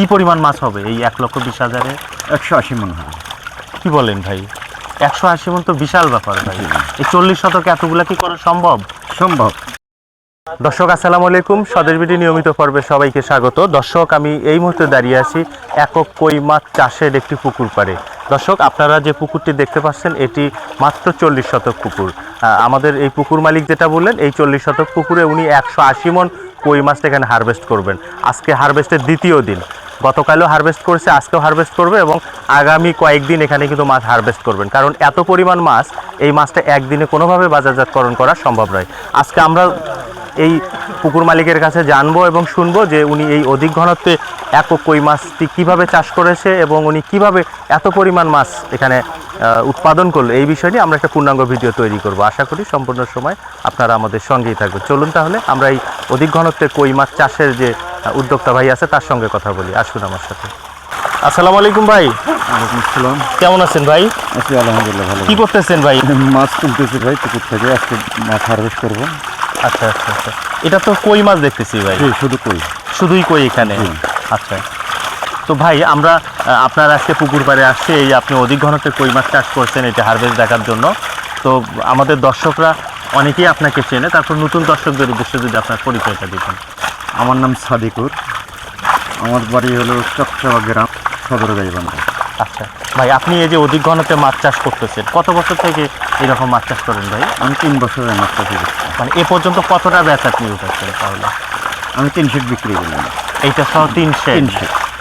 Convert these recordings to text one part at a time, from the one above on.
কি পরিমাণ মাছ হবে এই এক লক্ষ বিশ হাজারে? একশো আশি মন হবে। কি বলেন ভাই? একশো আশি মন তো বিশাল ব্যাপার ভাই। এই চল্লিশ শতকে এতগুলা কি করা সম্ভব? সম্ভব। দর্শক আসসালামু আলাইকুম। স্বদেশ বিটি নিয়মিত পর্বে সবাইকে স্বাগত। দর্শক আমি এই মুহূর্তে দাঁড়িয়ে আছি একক কই মাছ চাষের একটি পুকুর পাড়ে। দর্শক আপনারা যে পুকুরটি দেখতে পাচ্ছেন এটি মাত্র চল্লিশ শতক পুকুর। আমাদের এই পুকুর মালিক যেটা বললেন এই চল্লিশ শতক পুকুরে উনি একশো আশি মন কই মাছটা এখানে হারভেস্ট করবেন। আজকে হারভেস্টের দ্বিতীয় দিন। গতকালও হারভেস্ট করছে, আজকেও হারভেস্ট করবে এবং আগামী কয়েকদিন এখানে কিন্তু মাছ হারভেস্ট করবেন। কারণ এত পরিমাণ মাছ এই মাছটা একদিনে কোনোভাবে বাজারজাতকরণ করা সম্ভব নয়। আজকে আমরা এই পুকুর মালিকের কাছে জানব এবং শুনব যে উনি এই অধিক ঘনত্বে একক কই মাছটি কীভাবে চাষ করেছে এবং উনি কীভাবে এত পরিমাণ মাছ এখানে উৎপাদন করল। এই বিষয় নিয়ে আমরা একটা পূর্ণাঙ্গ ভিডিও তৈরি করব। আশা করি সম্পূর্ণ সময় আপনারা আমাদের সঙ্গেই থাকবেন। চলুন তাহলে আমরা এই অধিক ঘনত্বে কই মাছ চাষের যে উদ্যোক্তা ভাই আছে তার সঙ্গে কথা বলি। আসুন আমার সাথে। আসসালামু আলাইকুম ভাই। আসসালাম। কেমন আছেন ভাই? আছি আলহামদুলিল্লাহ ভালো কি করতেছেন ভাই? মাছ তুলতেছি ভাই পুকুর থেকে। আজকে মাছ হারভেস্ট করব। আচ্ছা আচ্ছা আচ্ছা। এটা তো কই মাছ দেখতেছি ভাই? শুধু কই? শুধুই কই এখানে। আচ্ছা। তো ভাই আমরা আপনার আজকে পুকুর পাড়ে আসছি এই আপনি অধিক ঘনত্বে কই মাছ চাষ করছেন এটা হারভেস্ট দেখার জন্য। তো আমাদের দর্শকরা অনেকেই আপনাকে চেনে তারপর নতুন দর্শকদের উদ্দেশ্যে যদি আপনার পরিচয়টা দিতেন। আমার নাম সাদিকুর। আমার বাড়ি হলো চকচাবা গ্রাম সদর গাইবান্ধা আচ্ছা। ভাই আপনি এই যে অধিক ঘনত্বে মাছ চাষ করতেছেন কত বছর থেকে এরকম মাছ চাষ করেন ভাই? আমি তিন বছরের মাছ চাষি। মানে এ পর্যন্ত কতটা ব্যাচ আপনি উঠেছেন তাহলে? আমি তিন সেট বিক্রি করলাম এইটা সহ তিন সেট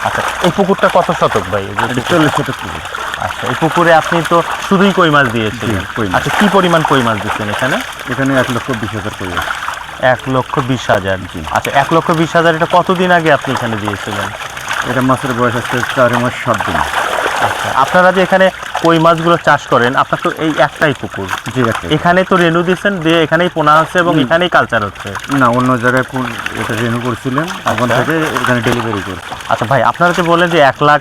আচ্ছা এই পুকুরটা কত শতক ভাই? চল্লিশ শতক পুকুর। আচ্ছা এই পুকুরে আপনি তো শুধুই কই মাছ দিয়েছিলেন কই মাছ। আচ্ছা কি পরিমাণ কই মাছ দিচ্ছেন এখানে? এখানে এক লক্ষ বিশ হাজার কই আছে এক লক্ষ বিশ হাজার। আচ্ছা এক লক্ষ বিশ হাজার এটা কতদিন আগে আপনি এখানে দিয়েছিলেন? এটা মাছের বয়স আছে চার মাস সাত দিন। আপনারা যে এখানে কই মাছগুলো চাষ করেন আপনার তো এই একটাই পুকুর। জি এখানে তো রেনু দিয়েছেন দিয়ে এখানেই পোনা হচ্ছে এবং এখানেই কালচার হচ্ছে। না অন্য জায়গায় কোন এটা রেনু করছিলেন ওখান আচ্ছা। থেকে এখানে ডেলিভারি করছে। আচ্ছা ভাই আপনারা যে বলেন যে এক লাখ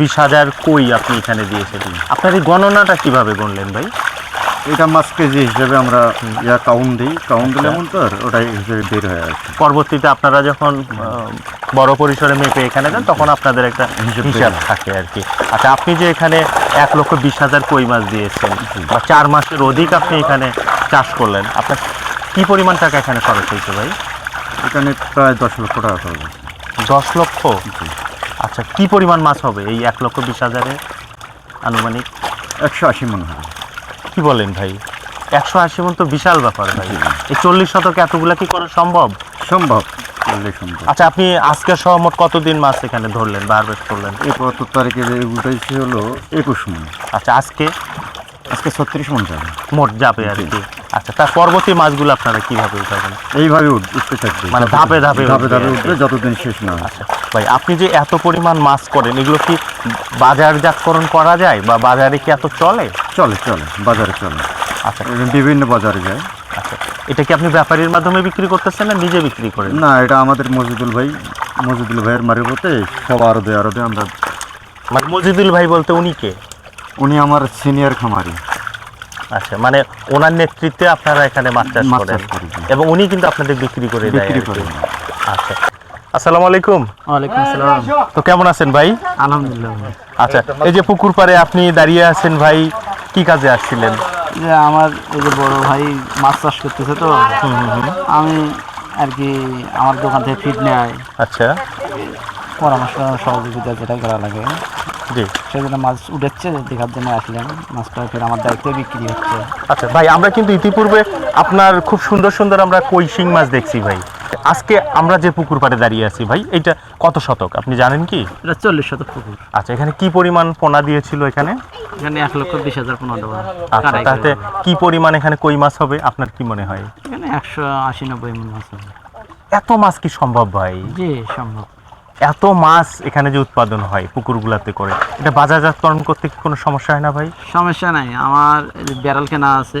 বিশ হাজার কই আপনি এখানে দিয়েছেন আপনার এই গণনাটা কীভাবে গণলেন ভাই? এটা মাছ কেজি হিসেবে আমরা ইয়া কাউন্ট দিই। কাউন্ট দিলে আচ্ছা। এমন তো ওটাই হিসেবে বের হয়ে আসে। পরবর্তীতে আপনারা যখন বড় পরিসরে মেপে এখানে যান তখন আপনাদের একটা হিসেব থাকে আর কি। আচ্ছা আপনি যে এখানে এক লক্ষ বিশ হাজার কই মাছ দিয়েছেন বা চার মাসের অধিক আপনি এখানে চাষ করলেন আপনার কি পরিমাণ টাকা এখানে খরচ হয়েছে ভাই? এখানে প্রায় দশ লক্ষ টাকা খরচ। দশ লক্ষ? আচ্ছা কি পরিমাণ মাছ হবে এই এক লক্ষ বিশ হাজারে আনুমানিক? একশো আশি মনে হবে। কি বলেন ভাই? একশো আশি মন তো বিশাল ব্যাপার ভাই। এই চল্লিশ শতকে এতগুলা কি করা সম্ভব? সম্ভব। করলে সম্ভব আচ্ছা আপনি আজকে সহ মোট কতদিন মাছ এখানে ধরলেন বা হারভেস্ট করলেন? এই কত তারিখে যে উঠাইছে হলো একুশ মন। আচ্ছা আজকে? আজকে ছত্রিশ মন যাবে। মোট যাবে আর কি। আচ্ছা তার পরবর্তী মাছগুলো আপনারা কীভাবে উঠাবেন? এইভাবে উঠ- উঠতে থাকবে। মানে ধাপে ধাপে ধাপে ধাপে উঠবে যতদিন শেষ না আচ্ছা। ভাই আপনি যে এত পরিমাণ মাছ করেন এগুলো কি বাজারজাতকরণ করা যায় বা বাজারে কি এত চলে? চলে চলে বাজারে চলে। আচ্ছা। বিভিন্ন বাজারে যায়। আচ্ছা এটা কি আপনি ব্যাপারীর মাধ্যমে বিক্রি করতেছেন না নিজে বিক্রি করেন? না এটা আমাদের মজিদুল ভাই মজিদুল ভাইয়ের মারি বলতে সব আরদে আরদে আমরা মানে মজিদুল ভাই বলতে উনি কে? উনি আমার সিনিয়র খামারি। আচ্ছা মানে ওনার নেতৃত্বে আপনারা এখানে মাছ চাষ করেন। এবং উনি কিন্তু আপনাদের বিক্রি করে দেয় বিক্রি আর আচ্ছা আসসালামু আলাইকুম। ওয়ালাইকুম আসসালাম। তো কেমন আছেন ভাই? আলহামদুলিল্লাহ। আচ্ছা এই যে পুকুর পাড়ে আপনি দাঁড়িয়ে আছেন ভাই কি কাজে আসছিলেন? যে আমার এই যে বড় ভাই মাছ চাষ করতেছে তো আমি আর কি আমার দোকান থেকে ফিট নেয় আচ্ছা। পরামর্শ সহযোগিতা যেটা করা লাগে। জি। সেই জন্য মাছ উঠেছে দেখার জন্য আসলাম। মাছটা ফের আমার দায়িত্বে বিক্রি হচ্ছে। আচ্ছা ভাই আমরা কিন্তু ইতিপূর্বে আপনার খুব সুন্দর সুন্দর আমরা কই শিং মাছ দেখছি ভাই। আজকে আমরা যে পুকুর পাড়ে দাঁড়িয়ে আছি ভাই এটা কত শতক? আপনি জানেন কি? এটা চল্লিশ শতক পুকুর। আচ্ছা এখানে কি পরিমাণ পোনা দিয়েছিল এখানে? এখানে এক লক্ষ বিশ হাজার পোনা দেওয়া আচ্ছা তাতে কি পরিমাণ এখানে কই মাছ হবে? আপনার কি মনে হয়? এখানে একশো আশি নব্বই মাছ হবে। এত মাছ কি সম্ভব ভাই? জি সম্ভব। এত মাছ এখানে যে উৎপাদন হয় পুকুরগুলাতে করে এটা বাজারজাতকরণ করতে কি কোনো সমস্যা হয় না ভাই? সমস্যা নাই। আমার ব্যারাল কেনা আছে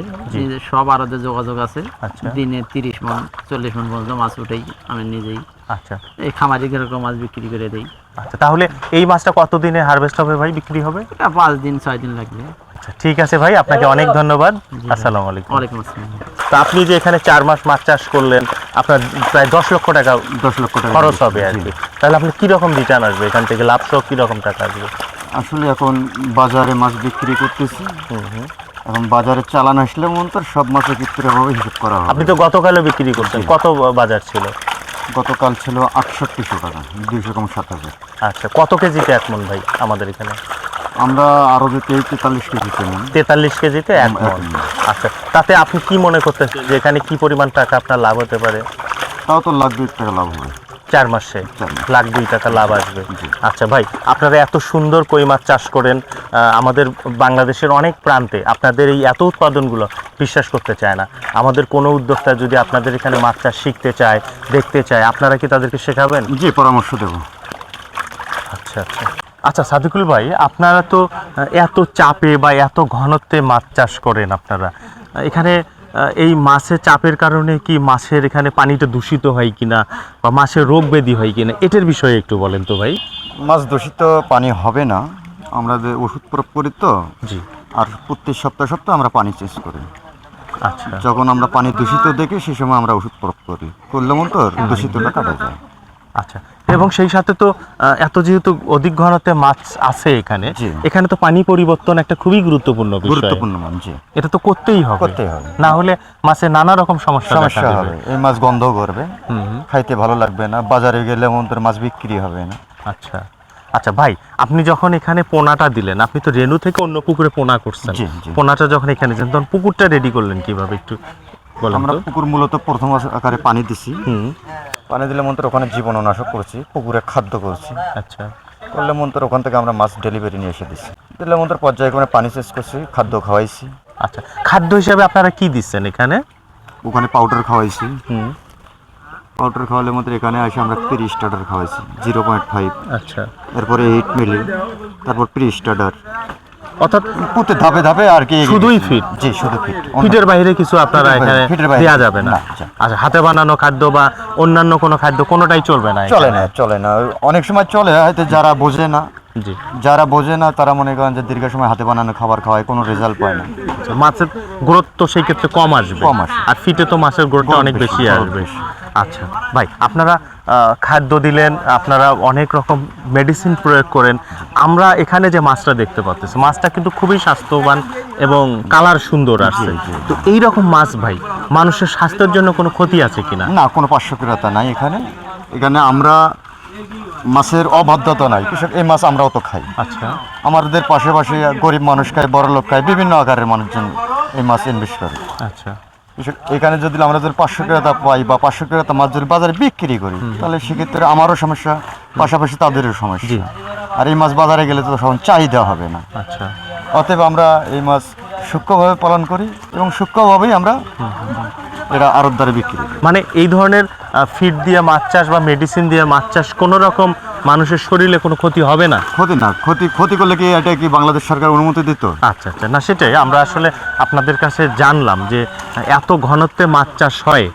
সব আরতে যোগাযোগ আছে। আচ্ছা। দিনে তিরিশ মন চল্লিশ মন পর্যন্ত মাছ উঠেই আমি নিজেই আচ্ছা। এই খামারি যেরকম মাছ বিক্রি করে দেই। আচ্ছা তাহলে এই মাছটা কতদিনে হারভেস্ট হবে ভাই? বিক্রি হবে? পাঁচ দিন ছয় দিন লাগবে। আচ্ছা ঠিক আছে ভাই আপনাকে অনেক ধন্যবাদ। আসসালামু আলাইকুম ওয়ালাইকুম আসসালাম। তো আপনি যে এখানে চার মাস মাছ চাষ করলেন আপনার প্রায় দশ লক্ষ টাকা দশ লক্ষ টাকা খরচ হবে আর কি। তাহলে আপনি কীরকম রিটার্ন আসবে? এখান থেকে লাভ সহ কীরকম টাকা আসবে? আসলে এখন বাজারে মাছ বিক্রি করতেছি। এখন বাজারে চালান আসলে মন তো সব মাছের ক্ষেত্রে ভাবে হিসাব করা আপনি তো গতকালও বিক্রি করছেন। কত বাজার ছিল? গতকাল ছিল আটষট্টিশো টাকা দুইশো কম সাত হাজার। আচ্ছা কত কেজিতে এক মন ভাই আমাদের এখানে? আমরা আরও যে তেতাল্লিশ কেজি কেমন তেতাল্লিশ কেজিতে এক মন। আচ্ছা তাতে আপনি কি মনে করতেছেন যে এখানে কি পরিমাণ টাকা আপনার লাভ হতে পারে? তাও তো লাখ দুই টাকা লাভ হবে। চার মাসে? চার মাস। লাখ দুই টাকা লাভ আসবে। আচ্ছা ভাই আপনারা এত সুন্দর কই মাছ চাষ করেন আমাদের বাংলাদেশের অনেক প্রান্তে আপনাদের এই এত উৎপাদনগুলো বিশ্বাস করতে চায় না। আমাদের কোনো উদ্যোক্তা যদি আপনাদের এখানে মাছ চাষ শিখতে চায় দেখতে চায় আপনারা কি তাদেরকে শেখাবেন? জি পরামর্শ দেবো। আচ্ছা আচ্ছা। আচ্ছা সাদিকুল ভাই আপনারা তো এত চাপে বা এত ঘনত্বে মাছ চাষ করেন আপনারা। এখানে এই মাছের চাপের কারণে কি মাছের এখানে পানিটা দূষিত হয় কিনা বা মাছের রোগ ব্যাধি হয় কিনা? এটার বিষয়ে একটু বলেন তো ভাই। মাছ দূষিত পানি হবে না। আমরা যে ওষুধ প্রয়োগ করি তো জি। আর প্রত্যেক সপ্তাহ সপ্তাহে আমরা পানি চেঞ্জ করি। আচ্ছা। যখন আমরা পানি দূষিত দেখি সেই সময় আমরা ওষুধ প্রয়োগ করি। করলে মন তো দূষিতটা কাটা যায়। আচ্ছা। এবং সেই সাথে তো এত যেহেতু অধিক ঘনতে মাছ আছে এখানে এখানে তো পানি পরিবর্তন একটা খুবই গুরুত্বপূর্ণ গুরুত্বপূর্ণ এটা তো করতেই হবে। করতেই হবে। না হলে মাছের নানা রকম সমস্যা সমস্যা হবে। এই মাছ গন্ধ করবে। খাইতে ভালো লাগবে না বাজারে গেলে মন তোর মাছ বিক্রি হবে না। আচ্ছা। আচ্ছা ভাই আপনি যখন এখানে পোনাটা দিলেন আপনি তো রেনু থেকে অন্য পুকুরে পোনা করছেন। পোনাটা যখন এখানে দিলেন তখন পুকুরটা রেডি করলেন কীভাবে একটু আমরা পুকুর মূলত প্রথম আকারে পানি দিছি। পানি দিলে মন্ত্র ওখানে জীবাণুনাশক করছি পুকুরে খাদ্য করছি। আচ্ছা। করলে মন্ত্র ওখান থেকে আমরা মাছ ডেলিভারি নিয়ে এসে দিছি দিলে মন্ত্র পর্যায়ক্রমে পানি চেঞ্জ করছি খাদ্য খাওয়াইছি। আচ্ছা খাদ্য হিসাবে আপনারা কি দিচ্ছেন এখানে? ওখানে পাউডার খাওয়াইছি। হুম। পাউডার খাওয়ালে মধ্যে এখানে এসে আমরা প্রি স্টার্টার খাওয়াইছি জিরো পয়েন্ট ফাইভ আচ্ছা। এরপরে এইট মিলি তারপর প্রি স্টার্টার অর্থাৎ প্রত্যেক ধাপে ধাপে আর কি শুধুই feed? জি শুধু ফিট ফিটের বাইরে কিছু আপনারা এখানে দেওয়া যাবে না। না, আচ্ছা। হাতে বানানো খাদ্য বা অন্যান্য কোনো খাদ্য কোনোটাই চলবে না চলে না চলে না। অনেক সময় চলে হয়তো যারা বোঝে না। জি। যারা বোঝে না তারা মনে করেন যে দীর্ঘ সময় হাতে বানানো খাবার খাওয়ায় কোনো রেজাল্ট পায় না। আচ্ছা, মাছের গুরুত্ব সেই ক্ষেত্রে কম আসবে। কম আসবে। আর ফিটে তো মাছের গুরুত্ব গ্রোথ অনেক বেশি, আসবে। বেশি। আচ্ছা ভাই আপনারা খাদ্য দিলেন আপনারা অনেক রকম মেডিসিন প্রয়োগ করেন। আমরা এখানে যে মাছটা দেখতে পাচ্ছি মাছটা কিন্তু খুবই স্বাস্থ্যবান এবং কালার সুন্দর আসছে। জি। তো এই রকম মাছ ভাই মানুষের স্বাস্থ্যের জন্য কোনো ক্ষতি আছে কিনা? না কোনো পার্শ্বক্রিয়তা নাই এখানে। এখানে আমরা মাছের অবাধ্যতা নাই কৃষক এই মাছ আমরাও তো খাই। আচ্ছা। আমাদের পাশে পাশে গরিব মানুষ খায় বড় লোক খায় বিভিন্ন আকারের মানুষজন এই মাছ ইনভেস্ট করে। আচ্ছা। কৃষক এখানে যদি আমরা যদি পাঁচশো ক্রেতা পাই বা পাঁচশো ক্রেতা মাছ যদি বাজারে বিক্রি করি তাহলে সেক্ষেত্রে আমারও সমস্যা পাশাপাশি তাদেরও সমস্যা। আর এই মাছ বাজারে গেলে তো তখন চাহিদা হবে না। আচ্ছা। অতএব আমরা এই মাছ সূক্ষ্মভাবে পালন করি এবং সূক্ষ্মভাবেই আমরা এটা দ্বারে বিক্রি করি। মানে এই ধরনের ফিড দিয়ে মাছ চাষ বা মেডিসিন দিয়ে মাছ চাষ কোনো রকম মানুষের শরীরে কোনো ক্ষতি হবে না? ক্ষতি না ক্ষতি ক্ষতি করলে কি এটা কি বাংলাদেশ সরকার অনুমতি দিত? আচ্ছা আচ্ছা। না সেটাই। আমরা আসলে আপনাদের কাছে জানলাম যে এত ঘনত্বে মাছ চাষ হয়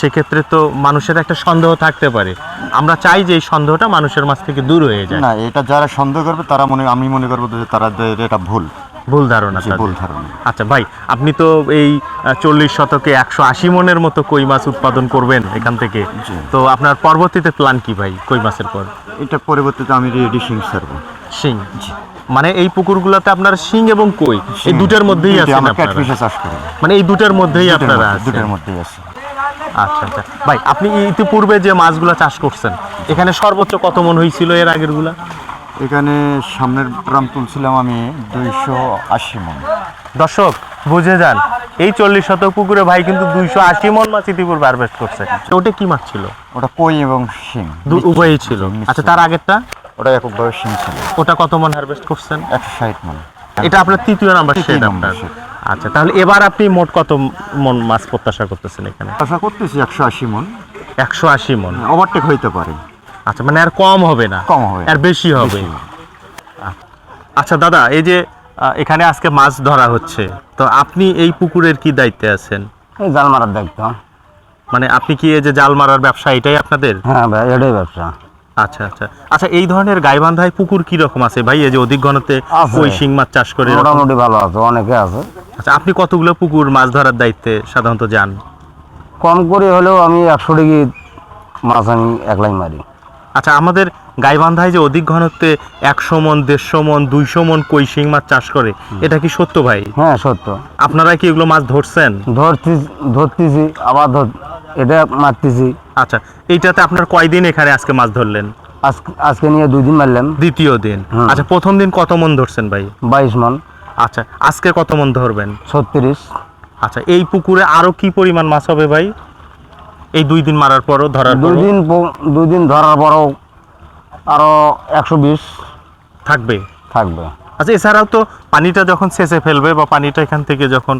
সেক্ষেত্রে তো মানুষের একটা সন্দেহ থাকতে পারে। আমরা চাই যে এই সন্দেহটা মানুষের মাছ থেকে দূর হয়ে যায়। না এটা যারা সন্দেহ করবে তারা মনে আমি মনে করব যে তারা এটা ভুল। ভুল ধারণা ভুল ধারণা। আচ্ছা ভাই আপনি তো এই চল্লিশ শতকে একশো আশি মনের মতো কই মাছ উৎপাদন করবেন এখান থেকে। তো আপনার পরবর্তীতে প্ল্যান কি ভাই কই মাছের পর? এটা পরবর্তীতে আমি রেডি সিং সারবো শিং? মানে এই পুকুরগুলোতে আপনার শিং এবং কই? এই দুটার মধ্যেই করি। মানে এই দুটার মধ্যেই আপনারা দুটার মধ্যেই আছে। আচ্ছা আচ্ছা। ভাই আপনি ইতিপূর্বে যে মাছগুলো চাষ করছেন এখানে সর্বোচ্চ কত মন হয়েছিল এর আগেরগুলা? এখানে সামনের ড্রাম তুলছিলাম আমি দুইশো আশি মন। দর্শক বুঝে যান এই চল্লিশ শতক পুকুরে ভাই কিন্তু দুইশো আশি মন মাছ ইতিপূর্বে হারভেস্ট করছে। ওটা কি মাছ ছিল? ওটা কই এবং শিং। উভয়ই ছিল। আচ্ছা তার আগেরটা? ওটা এককভাবে শিং ছিল। ওটা কত মন হারভেস্ট করছেন? একশো ষাট মন। এটা আপনার তৃতীয় নাম্বার নাম্বার আপনার। আচ্ছা তাহলে এবার আপনি মোট কত মন মাছ প্রত্যাশা করতেছেন এখানে? আশা করতেছি একশো আশি মন। একশো আশি মন। ওভারটেক হইতে পারে। আচ্ছা মানে আর কম হবে না। কম হবে। আর বেশি হবে। বেশি। আচ্ছা দাদা এই যে এখানে আজকে মাছ ধরা হচ্ছে তো আপনি এই পুকুরের কি দায়িত্বে আছেন? এই জাল মারার দায়িত্ব। মানে আপনি কি এই যে জাল মারার ব্যবসা এটাই আপনাদের? হ্যাঁ ভাই এটাই ব্যবসা। আচ্ছা আচ্ছা। আচ্ছা এই ধরনের গাইবান্ধায় পুকুর কি রকম আছে? ভাই এই যে অধিক ঘনতে। কই শিং মাছ চাষ করে মোটামুটি ভালো আছে অনেকে আছে। আচ্ছা আপনি কতগুলো পুকুর মাছ ধরার দায়িত্বে সাধারণত যান? কম করে হলেও আমি একশো ডিগ্রি মাছ আমি একলাই মারি। আচ্ছা আমাদের গাইবান্ধায় যে অধিক ঘনত্বে একশো মন দেড়শো মন দুইশো মন কই শিং মাছ চাষ করে এটা কি সত্য ভাই? হ্যাঁ সত্য। আপনারা কি এগুলো মাছ ধরছেন? ধরছি ধরতেছি আবার ধর এটা মারতেছি। আচ্ছা এইটাতে আপনার কয়দিন এখানে আজকে মাছ ধরলেন? আজকে আজকে নিয়ে দুই দিন মারলাম। দ্বিতীয় দিন। আচ্ছা প্রথম দিন কত মন ধরছেন ভাই? বাইশ মন। আচ্ছা আজকে কত মন ধরবেন? ছত্রিশ। আচ্ছা এই পুকুরে আরও কি পরিমাণ মাছ হবে ভাই? এই দুই দিন মারার পরও ধরার দুই দিন দুই দিন ধরার পরও আরও একশো বিশ থাকবে? থাকবে। আচ্ছা এছাড়াও তো পানিটা যখন সেচে ফেলবে বা পানিটা এখান থেকে যখন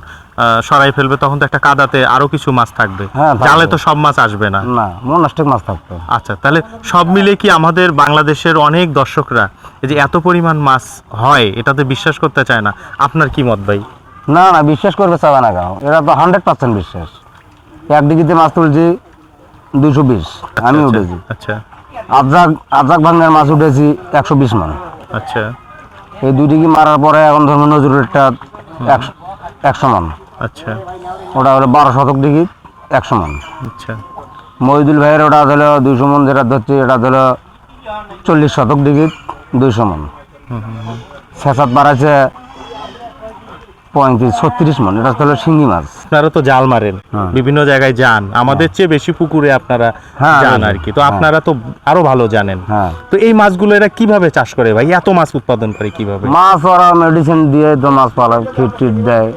সরাই ফেলবে তখন তো একটা কাদাতে আরও কিছু মাছ থাকবে। হ্যাঁ, থাকবে। জালে তো সব মাছ আসবে না। না মনাস্টিক মাছ থাকবে। আচ্ছা তাহলে সব মিলে কি আমাদের বাংলাদেশের অনেক দর্শকরা এই যে এত পরিমাণ মাছ হয় এটাতে বিশ্বাস করতে চায় না? আপনার কি মত ভাই? না না বিশ্বাস করবে চাবে না কেন? এটা তো হান্ড্রেড পার্সেন্ট বিশ্বাস। এক ডিগ্রিতে মাছ তুলছি দুশো বিশ আমি আচ্ছা, উঠেছি। আচ্ছা। আবজাক আবজাক ভাঙার মাছ উঠেছি একশো বিশ মান। আচ্ছা। এই দুই ডিগ্রি মারার পরে এখন ধরুন নজরুলেরটা একশো একশো মান। আচ্ছা। ওটা হলো বারো শতক ডিগ্রি একশো মান। আচ্ছা। মহিদুল ভাইয়ের ওটা হলো দুইশো মন যেটা ধরছি এটা হলো চল্লিশ শতক ডিগ্রি দুইশো মন। শেষাত বাড়াচ্ছে পঁয়ত্রিশ ছত্রিশ মন এটা হলো শিঙ্গি মাছ। আপনারা তো জাল মারেন হ্যাঁ। বিভিন্ন জায়গায় যান। আমাদের চেয়ে বেশি পুকুরে আপনারা হ্যাঁ, যান। আর কি তো হ্যাঁ। আপনারা তো আরও ভালো জানেন। হ্যাঁ। তো এই মাছগুলো এরা কীভাবে চাষ করে ভাই? এত মাছ উৎপাদন করে কীভাবে? মাছ ওরা মেডিসিন দিয়ে তো মাছ পালায় ফিট টিট দেয়।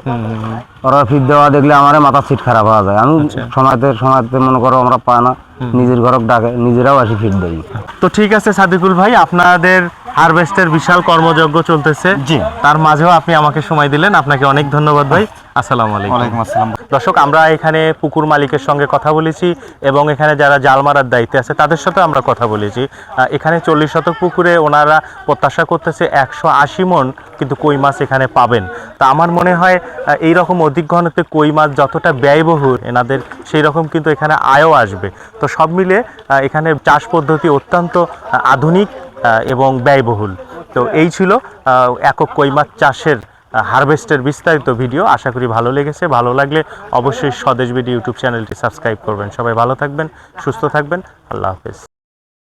ওরা ফিট দেওয়া দেখলে আমার মাথা সিট খারাপ হওয়া যায়। আমি আচ্ছা। সময়তে সময়তে মনে করো আমরা পাই না নিজের ঘরক ডাকে নিজেরাও আসি ফিট দেয়। তো ঠিক আছে সাদিকুল ভাই আপনাদের হারভেস্টের বিশাল কর্মযজ্ঞ চলতেছে। জি। তার মাঝেও আপনি আমাকে সময় দিলেন। আপনাকে অনেক ধন্যবাদ ভাই। আসসালামু আলাইকুম। আসসালাম। দর্শক আমরা এখানে পুকুর মালিকের সঙ্গে কথা বলেছি এবং এখানে যারা জাল মারার দায়িত্বে আছে তাদের সাথে আমরা কথা বলেছি। এখানে চল্লিশ শতক পুকুরে ওনারা প্রত্যাশা করতেছে একশো আশি মন কিন্তু কই মাছ এখানে পাবেন। তা আমার মনে হয় এই রকম অধিক ঘনত্বে কই মাছ যতটা ব্যয়বহুল এনাদের সেই রকম কিন্তু এখানে আয়ও আসবে। তো সব মিলে এখানে চাষ পদ্ধতি অত্যন্ত আধুনিক এবং ব্যয়বহুল। তো এই ছিল একক কই মাছ চাষের হারভেস্টের বিস্তারিত ভিডিও। আশা করি ভালো লেগেছে। ভালো লাগলে অবশ্যই স্বদেশ বিডি ইউটিউব চ্যানেলটি সাবস্ক্রাইব করবেন। সবাই ভালো থাকবেন, সুস্থ থাকবেন। আল্লাহ হাফেজ।